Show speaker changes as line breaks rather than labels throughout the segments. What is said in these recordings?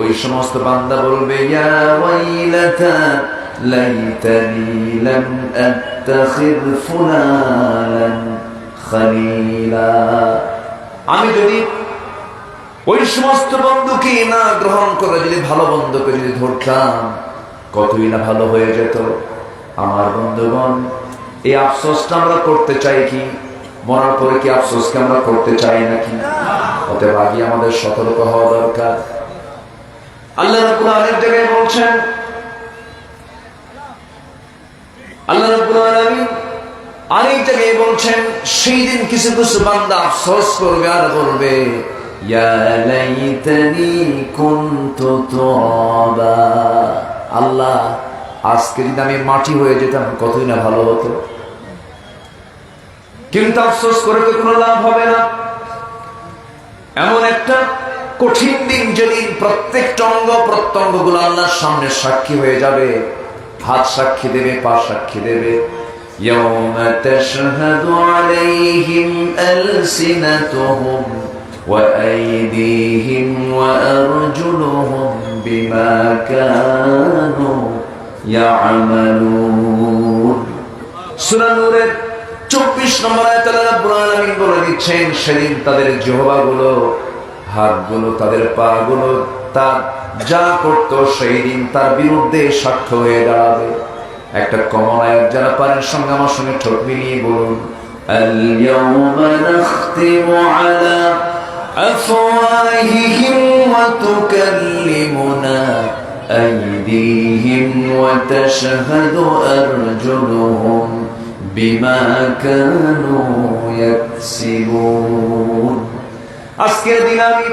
ওই সমস্ত বান্দা বলবে আমি যদি ওই সমস্ত বন্ধুকে না গ্রহণ করে, যদি ভালো বন্ধুকে যদি ধরতাম, কতই না ভালো হয়ে যেত। আমার বন্ধুগণ, এই আফসোসটা আমরা করতে চাই কি? মরার পরে কি আফসোসকে আমরা করতে চাই নাকি? অতএব আগে আমাদের সতর্ক হওয়া দরকার। আল্লাহ রাব্বুল আরেক জায়গায় বলছেন, আল্লাহ রাব্বুল আলামিন আরেক জায়গায় বলছেন, সেই দিন কিছু কিছু বান্দা আফসোস করবে আর তুরাবা আল্লাহ আজকে যদি আমি মাটি হয়ে যেতাম, কতই না ভালো হতো। কিন্তু আফসোস করে তো কোনো লাভ হবে না। এমন একটা কঠিন দিন যেদিন প্রত্যেকটা অঙ্গ প্রত্যঙ্গ গুলো আল্লাহর সামনে সাক্ষী হয়ে যাবে হাত সাক্ষী দেবে পা সাক্ষী দেবে يوم تشهد عليهم ألسنتهم وأيديهم وأرجلهم بما كانوا يعملون সূরা নূরের 24 নম্বর আয়াত আল্লাহ রাব্বুল আলামিন বলে দিচ্ছেন সেদিন তাদের জিহ্বাগুলো হাতগুলো তাদের পাগুলো তার যা করত সেই দিন তার বিরুদ্ধে সাক্ষ্য হয়ে দাঁড়াবে একটা কমন আয়াত যারা পারেন সঙ্গে আমার সঙ্গে ঠোঁট মিলিয়ে বলুন اليوم نختم على أفواههم وتكلمنا أيديهم وتشهد أرجلهم بما كانوا يكسبون আজকের দিন আমি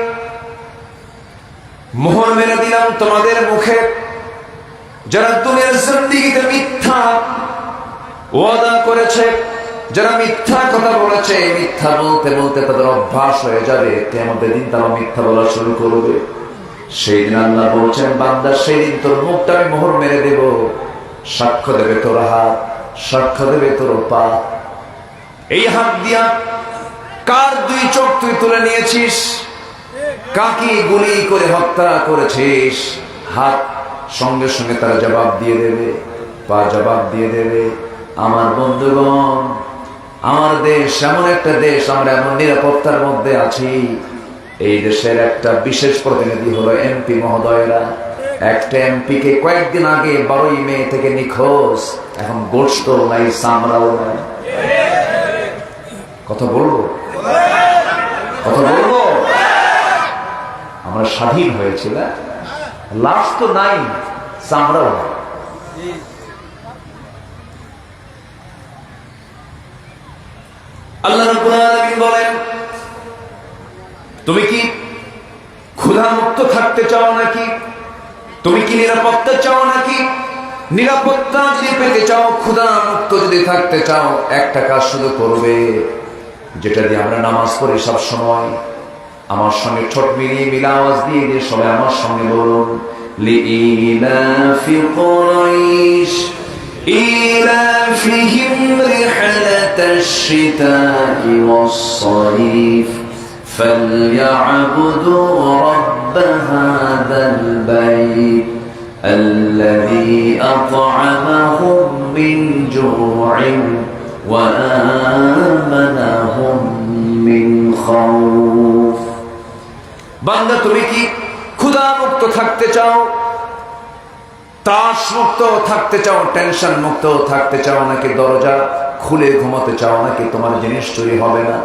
মোহর মেরে দিলাম তোমাদের মুখে। যারা দুনিয়ার জিন্দিগিতে মিথ্যা ওয়াদা করেছে, যারা মিথ্যা কথা বলেছে মিথ্যা বলতে বলতে তাদের অভ্যাস হয়ে যাবে। কেমন দিন তারা মিথ্যা বলা শুরু করবে। সেই দিন আল্লাহ বলছেন, বান্দা, সেই দিন তোর মুখটা আমি মোহর মেরে দেব। সাক্ষ্য দেবে তোর হাত, সাক্ষ্য দেবে তোর পা। এই হাত দিয়া কার দুই চোখ তুই তুলে নিয়েছিস? কাকি গুলি করে হত্যা করেছিস? হাত সঙ্গে সঙ্গে তারা জবাব দিয়ে দেবে, পা জবাব দিয়ে দেবে, আমার বন্ধুগণ, আমার দেশ এমন একটা দেশ, আমরা এমন নিরাপত্তার মধ্যে আছি। এই দেশের একটা বিশেষ প্রতিনিধি হলো এমপি মহোদয়রা। একটা এমপি কে কয়েকদিন আগে বারোই মে থেকে নিখোঁজ, এখন গোষ্ঠ নাই, সামরাও নাই। কথা বলব? আমরা স্বাধীন হয়েছিল তো নাই, চামড়াও আল্লাহ বলেন, তুমি কি ক্ষুধা মুক্ত থাকতে চাও নাকি? তুমি কি নিরাপত্তা চাও নাকি? নিরাপত্তা যদি পেতে চাও ক্ষুধা মুক্ত যদি থাকতে চাও, একটা কাজ শুধু করবে। যেটা দিয়ে আমরা নামাজ পড়ি সব সময় আমার সঙ্গে ছোট মিলিয়ে মিলা আওয়াজ দিয়ে দিয়ে সবাই আমার সঙ্গে বলুন লিইলাফি কুরাইশ إيلافهم رحلة الشتاء والصيف فليعبدوا رب هذا البيت الذي أطعمهم من جوع وآمنهم من خوف বান্দা তুমি কি ক্ষুধা মুক্ত থাকতে চাও ত্রাস মুক্ত থাকতে চাও টেনশন মুক্ত থাকতে চাও নাকি দরজা খুলে ঘুমাতে চাও নাকি তোমার জিনিস চুরি হবে না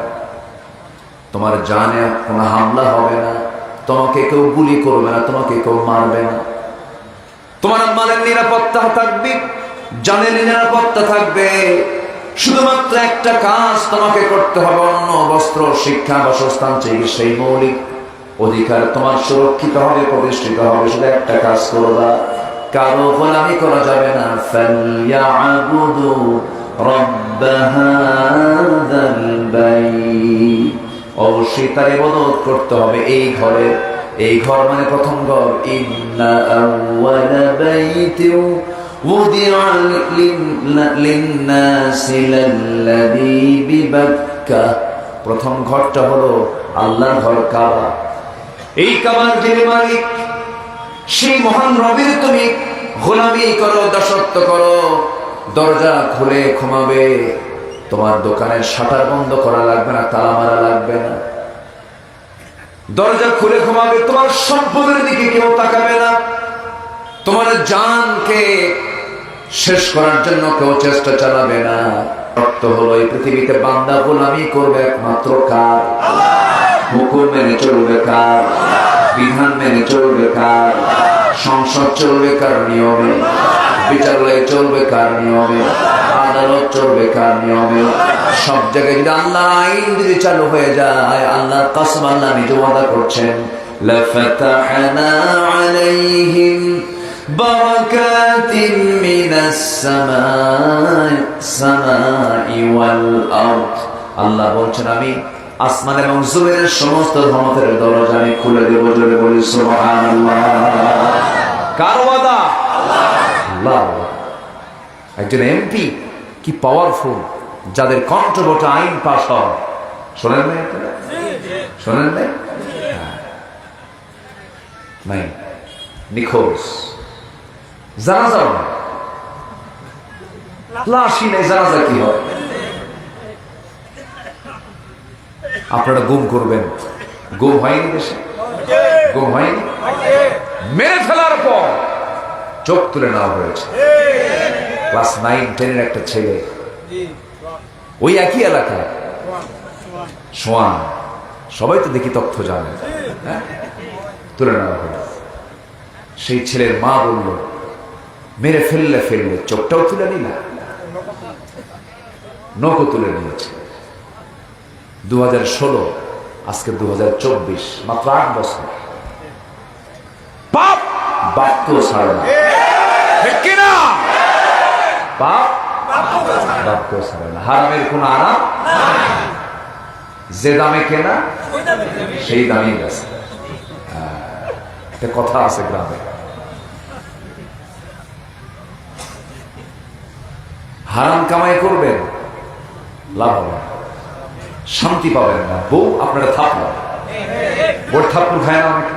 তোমার জানে কোনো হামলা হবে না তোমাকে কেউ গুলি করবে না তোমাকে কেউ মারবে না তোমার মালের নিরাপত্তা থাকবে জানের নিরাপত্তা থাকবে শুধুমাত্র একটা কাজ তোমাকে করতে হবে, অন্য বস্ত্র, শিক্ষা, বাসস্থান চিকিৎসাই মৌলিক অধিকার তোমার সুরক্ষিত হবে, প্রতিষ্ঠিত হবে, শুধু একটা কাজ করবা কারও গোলামি করা যাবে না। অবশ্যই তার ইবাদত করতে হবে, এই ঘরে। এই ঘর মানে প্রথম ঘর। ইন্না وضع للناس للذي ببكة প্রথম ঘরটা হলো আল্লাহর ঘর কাবা এই কাবার যিনি মালিক সেই মহান রবির তুমি গোলামি করো দাসত্ব করো দরজা খুলে ঘুমাবে তোমার দোকানের শাটার বন্ধ করা লাগবে না তালা মারা লাগবে না দরজা খুলে ঘুমাবে তোমার সম্পদের দিকে কেউ তাকাবে না তোমার জানকে শেষ করার জন্য কেউ চেষ্টা চালাবে না রক্ত হলো এই পৃথিবীতে বান্দা গোলামি করবে একমাত্র কার হুকুম মেনে চলবে কার বিধান মেনে চলবে কার সংসদ চলবে কার নিয়মে বিচারালয় চলবে কার নিয়মে আদালত চলবে কার নিয়মে সব জায়গায় যদি আল্লাহ আইন যদি চালু হয়ে যায় আল্লাহ কাসম আল্লাহ নিজে ওয়াদা করছেন لفتحنا عليهم بركات من السماء السماء والأرض আল্লাহ বলছেন আমি আসমান এবং জমিনের সমস্ত ধমকের দরজা আমি খুলে দেবো জোরে বলি সুবহানাল্লাহ কার ওয়াদা আল্লাহ একজন এমপি কি পাওয়ারফুল যাদের কণ্ঠভোটে আইন পাশ হয় শোনেন নাই আপনারা? শোনেন নাই হ্যাঁ। নাই নিখোঁজ জানাজাও না লাশই নেই জানাজা কি হয়? আপনারা গুম করবেন। গুম হয়নি দেশে? গুম হয়নি? মেরে ফেলার পর চোখ তুলে নেওয়া হয়েছে। ক্লাস নাইন, টেনের একটা ছেলে। ওই একই এলাকায়। সোয়ান। সবাই তো দেখি তথ্য জানে। হ্যাঁ? তুলে নেওয়া হয়েছে। সেই ছেলের মা বলল মেরে ফেললে ফেললে চোখটাও তুলে নিলা। নৌকো তুলে নিয়েছে। দু হাজার ষোলো আজকে দু হাজার চব্বিশ মাত্র আট বছর। পাপ বাক্য ছাড়ে না। পাপ বাক্য ছাড়ে না। হারামের কোন আরাম? যে দামে কেনা সেই দামেই গেছে। একটা কথা আছে গ্রামে। হারাম কামাই করবেন, লাভ হবে। শান্তি পাবেন না। বউ, আপনারা থাপড়া। বই থাপ্পুর খায় না অনেকে।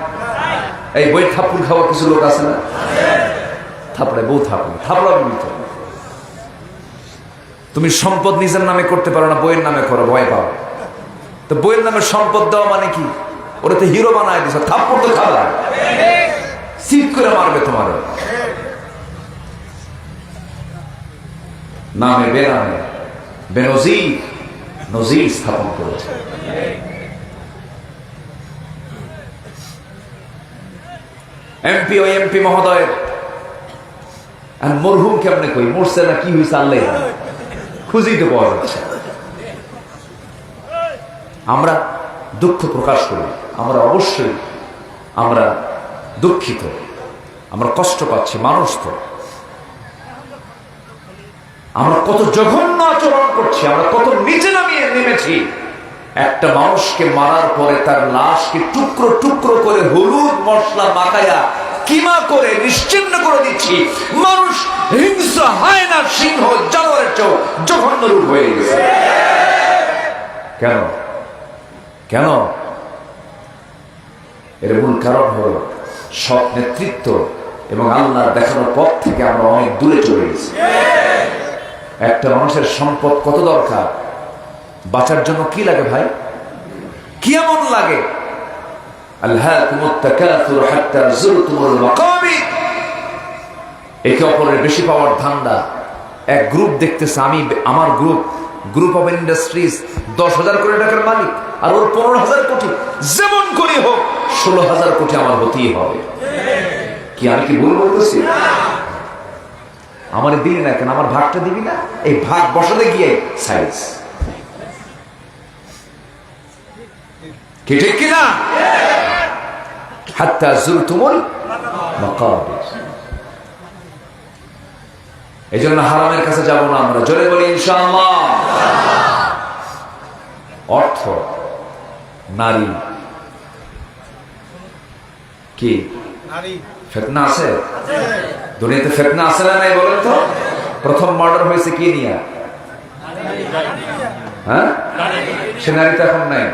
এই বই থাপ্পুর খাওয়া কিছু লোক আছে না? থাপড়ায় বউ থাপড়ে। থাপড়া মিলিত তুমি সম্পদ নিজের নামে করতে পারো না বইয়ের নামে করো, ভয় পাও। তো বইয়ের নামে সম্পদ দেওয়া মানে কি? ওরা তো হিরো বানায় দিছে থাপ্পড় তো খাবা। সিট করে মারবে তোমার। নামে বেনামে। বেনজির, নজির স্থাপন করেছে। এমপি ও এমপি মহোদয় আর মরহুম কেমনে কই? মরছে না কি হয়েছে আল্লাহ। খুঁজেই তো পাওয়া যাচ্ছে আমরা দুঃখ প্রকাশ করি। আমরা অবশ্যই আমরা দুঃখিত। আমরা কষ্ট পাচ্ছি, মানুষ তো। আমরা কত জঘন্য আচরণ করছি, আমরা কত নিচে নামিয়ে নেমেছি। একটা মানুষকে মারার পরে তার লাশকে টুকরো টুকরো করে হলুদ মশলা মাখায়া কিমা করে নিশ্চিন্ন করে দিচ্ছি। মানুষ হিংস্র হয় না সিংহ, জানোয়ারের চেয়েও জঘন্য রূপ হয়ে গেছে। কেন? কেন? এর মূল কারণ হল সৎ নেতৃত্ব এবং আল্লাহ দেখানোর পথ থেকে আমরা অনেক দূরে চলে গেছি। একটা মানুষের সম্পদ কত দরকার? বাঁচার জন্য কি লাগে ভাই? কি এমন লাগে একে অপরের বেশি পাওয়ার ধান্দা। এক গ্রুপ দেখতেছে, আমি, আমার গ্রুপ গ্রুপ অফ ইন্ডাস্ট্রিজ দশ হাজার কোটি টাকার মালিক, আর ওর পনেরো হাজার কোটি, যেমন করি হোক, ষোলো হাজার কোটি আমার হতেই হবে। কি আমি কি ভুল বলতেছি? আমার দিবি না কেন? আমার ভাগটা দিবি না? এই ভাগ বসাতে গিয়ে সাইজ কি ঠিক হাত্তা জুরতুমুল মাকাবির। এই জন্য হারামের কাছে যাব না আমরা। জোরে বলি, ইনশাআল্লাহ। অর্থ, নারী। কি? ফেতনা আছে? দুনিয়াতে ফেতনা আছে না নাই বলেন তো? প্রথম মার্ডার হয়েছে কি নিয়ে? হ্যাঁ? সে নারী তো এখন নাই।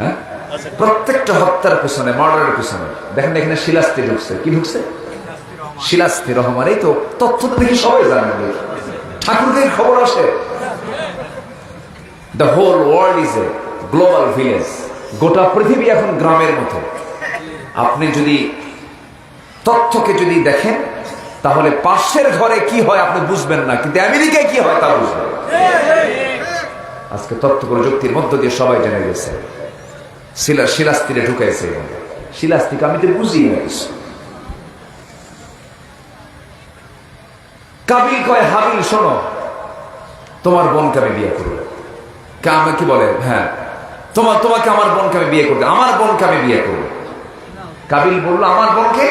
হ্যাঁ? প্রত্যেকটা হত্যার পিছনে মার্ডারের পিছনে। দেখেন এখানে শিলাস্তি ঢুকছে। কি ঢুকছে? শিলাস্তি রহমান। এই তো তথ্য দেখি সবাই জানেন ঠাকুরদের খবর আসে। The whole world is a global village গোটা পৃথিবী এখন গ্রামের মতো। আপনি যদি তথ্যকে যদি দেখেন, তাহলে পাশের ঘরে কি হয় আপনি বুঝবেন না, কিন্তু আমেরিকায় কি হয় তা বুঝবেন। আজকে তথ্য প্রযুক্তির মধ্য দিয়ে সবাই জেনে গেছে। শিলা শিলাস্তিরে ঢুকাইছে। শিলাস্তিকে আমি তো বুঝি না কাবিল কয়, হাবিল, শোনো, তোমার বোনকে আমি বিয়ে করব। কে আমি কি বলে হ্যাঁ তোমার তোমাকে আমার বোনকে আমি বিয়ে করব, আমার বোনকে আমি বিয়ে করব। কাবিল বলল, আমার বোনকে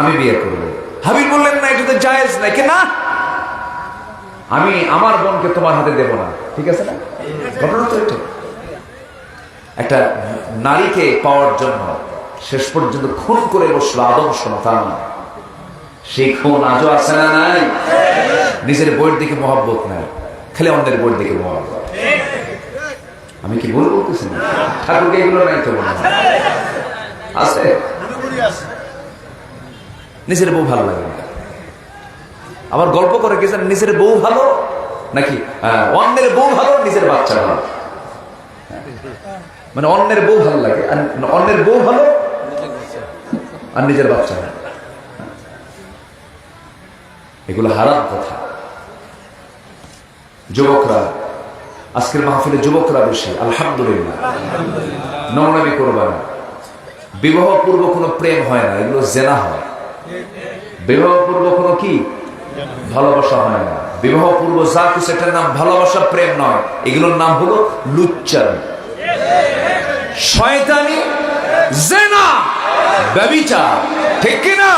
আমি বিয়ে করব। হাবিল বললেন, না এটা তো জায়েজ নাই। না? আমি আমার বোনকে তোমার হাতে দেব না। ঠিক আছে না? ঘটনা তো এটা একটা নারীকে পাওয়ার জন্য শেষ পর্যন্ত খুন করে বসল আদম সন্তান। সেই খুন আজও আছে না নাই? নিজের বইয়ের দিকে মহব্বত নাই, খালি অন্যের বইয়ের দিকে মহব্বত। আমি কি না? ঠাকুরকে এগুলো নাই তো মনে হয় আছে। নিজের বউ ভালো লাগে আবার গল্প করে গেছেন নিজের বউ ভালো নাকি অন্যের বউ ভালো, নিজের বাচ্চা ভালো। মানে অন্যের বউ ভালো লাগে, আর অন্যের বউ ভালো আর নিজের বাচ্চা ভালো। এগুলো হারাম কথা। যুবকরা, আজকের মাহফিলে যুবকরা বেশি, আলহামদুলিল্লাহ। নমনামি করবা না বিবাহ পূর্ব কোনো প্রেম হয় না, এগুলো জেনা হয়। বিবাহ পূর্ব কোনো কি? ভালোবাসা হয় না। বিবাহ পূর্ব যা কিছু, এটার নাম ভালোবাসা, প্রেম নয়। এগুলোর নাম হলো লুচ্চারি শয়তানি, জেনা, ব্যবিচার। ঠিক কি না?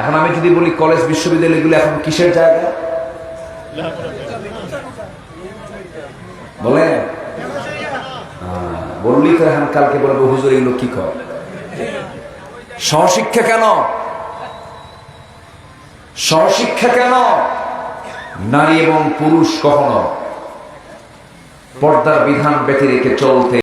এখন আমি যদি বলি কলেজ বিশ্ববিদ্যালয়গুলো এখন কিসের জায়গা? বলে বললি তো এখন কালকে বলব, হুজুর, এগুলো কি কর? সহশিক্ষা কেন? সহশিক্ষা কেন? নারী এবং পুরুষ কখনো পর্দার বিধান ব্যতি রেখে চলতে